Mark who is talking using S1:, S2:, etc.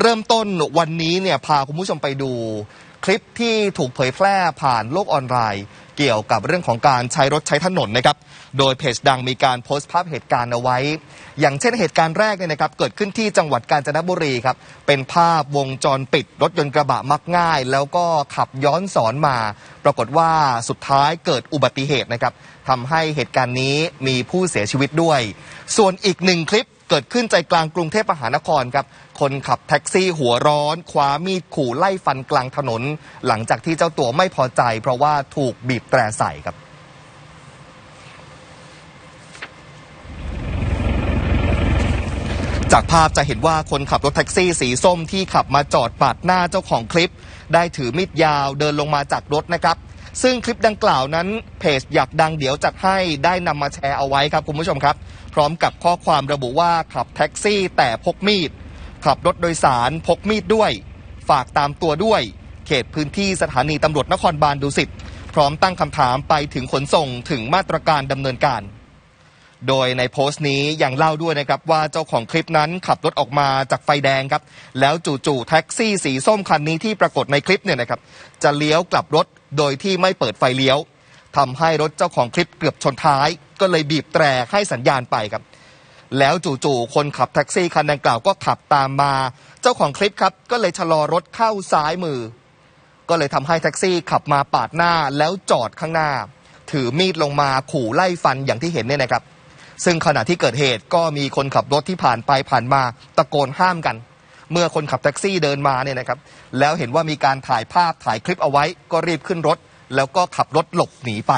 S1: เริ่มต้นวันนี้เนี่ยพาคุณผู้ชมไปดูคลิปที่ถูกเผยแพร่ผ่านโลกออนไลน์ เกี่ยวกับเรื่องของการใช้รถใช้ถนนนะครับ โดยเพจดังมีการโพสต์ภาพเหตุการณ์เอาไว้ อย่างเช่นเหตุการณ์แรกเนี่ยนะครับ เกิดขึ้นที่จังหวัดกาญจนบุรีครับ เป็นภาพวงจรปิด รถยนต์กระบะมักง่าย แล้วก็ขับย้อนสอนมา ปรากฏว่าสุดท้ายเกิดอุบัติเหตุนะครับทำให้เหตุการณ์นี้มีผู้เสียชีวิตด้วย ส่วนอีกหนึ่งคลิป เกิดขึ้นใจกลางกรุงเทพมหานครครับ คนขับแท็กซี่หัวร้อน คว้ามีดขู่ไล่ฟันกลางถนน หลังจากที่เจ้าตัวไม่พอใจ เพราะว่าถูกบีบแตรใส่ครับจากภาพจะเห็นว่าคนขับรถแท็กซี่สีส้มที่ขับมาจอดปาดหน้าเจ้าของคลิป ได้ถือมีดยาวเดินลงมาจากรถนะครับ ซึ่งคลิปดังกล่าวนั้นเพจอยากดังเดี๋ยวจัดให้ได้นำมาแชร์เอาไว้ครับคุณผู้ชมครับ พร้อมกับข้อความระบุว่าขับแท็กซี่แต่พกมีด ขับรถโดยสารพกมีดด้วย ฝากตามตัวด้วย เขตพื้นที่สถานีตำรวจนครบาลดุสิตพร้อมตั้งคำถามไปถึงขนส่งถึงมาตรการดำเนินการ โดยในโพสต์นี้ยังเล่าด้วยนะครับว่าเจ้าของคลิปนั้นขับรถออกมาจากไฟแดงครับ แล้วจู่ๆแท็กซี่สีส้มคันนี้ที่ปรากฏในคลิปเนี่ยนะครับจะเลี้ยวกลับรถ โดยที่ไม่เปิดไฟเลี้ยวทำให้รถเจ้าของคลิปเกือบชนท้าย ก็เลยบีบแตรให้สัญญาณไปครับ แล้วจู่ๆคนขับแท็กซี่คันดังกล่าวก็ขับตามมา เจ้าของคลิปครับ ก็เลยชะลอรถเข้าซ้ายมือ ก็เลยทำให้แท็กซี่ขับมาปาดหน้าแล้วจอดข้างหน้า ถือมีดลงมาขู่ไล่ฟันอย่างที่เห็นเนี่ยนะครับ ซึ่งขณะที่เกิดเหตุก็มีคนขับรถที่ผ่านไปผ่านมาตะโกนห้ามกัน เมื่อคนขับแท็กซี่เดินมาเนี่ยนะครับแล้วเห็นว่ามีการถ่ายภาพถ่ายคลิปเอาไว้ ก็รีบขึ้นรถ แล้วก็ขับรถหลบหนีไป